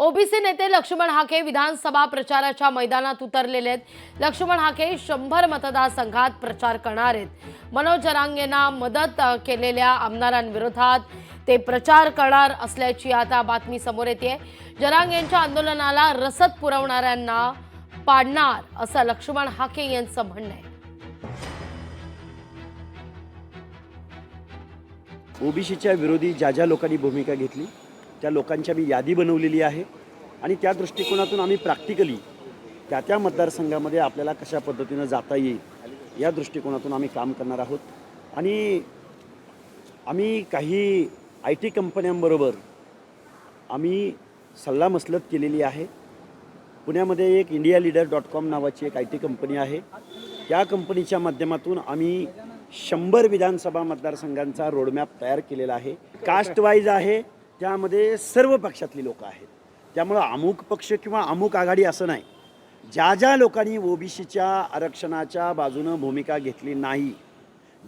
OBC नेते लक्ष्मण हाके विधानसभा प्रचाराच्या मैदानात उतरलेले आहेत. लक्ष्मण हाके शंभर मतदारसंघात प्रचार करणार आहेत. मनोज जरांगेंना मदत केलेल्या आमदारांविरोधात ते प्रचार करणार असल्याची आता बातमी समोर येते जरांगेंच्या आंदोलनाला रसद पुरवणाऱ्यांना पाडणार असं लक्ष्मण हाके यांचं म्हणणं आहे. ओबीसीच्या विरोधी ज्या ज्या लोकांनी भूमिका घेतली त्या लोकांची आम्ही यादी बनवलेली आहे. आणि त्या दृष्टिकोनातून आम्ही प्रॅक्टिकली त्या त्या मतदारसंघामध्ये आपल्याला कशा पद्धतीनं जाता येईल या दृष्टिकोनातून आम्ही काम करणार आहोत. आणि आम्ही काही आय टी कंपन्यांबरोबर आम्ही सल्लामसलत केलेली आहे. पुण्यामध्ये एक इंडिया लीडर डॉट कॉम नावाची एक आय टी कंपनी आहे. त्या कंपनीच्या माध्यमातून आम्ही शंभर विधानसभा मतदारसंघांचा रोडमॅप तयार केलेला आहे. कास्ट वाईज आहे त्यामध्ये सर्व पक्षातली लोकं आहेत. त्यामुळं अमुक पक्ष किंवा अमुक आघाडी असं नाही. ज्या ज्या लोकांनी ओबीसीच्या आरक्षणाच्या बाजूनं भूमिका घेतली नाही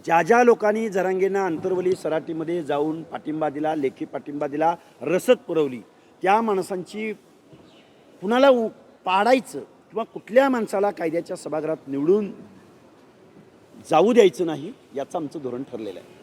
ज्या ज्या लोकांनी जरांगेंना अंतर्वली सराटीमध्ये जाऊन पाठिंबा दिला लेखी पाठिंबा दिला रसद पुरवली त्या माणसांची कुणाला उ- पाडायचं किंवा कुठल्या माणसाला कायद्याच्या सभागृहात निवडून जाऊ द्यायचं नाही याचं आमचं धोरण ठरलेलं आहे.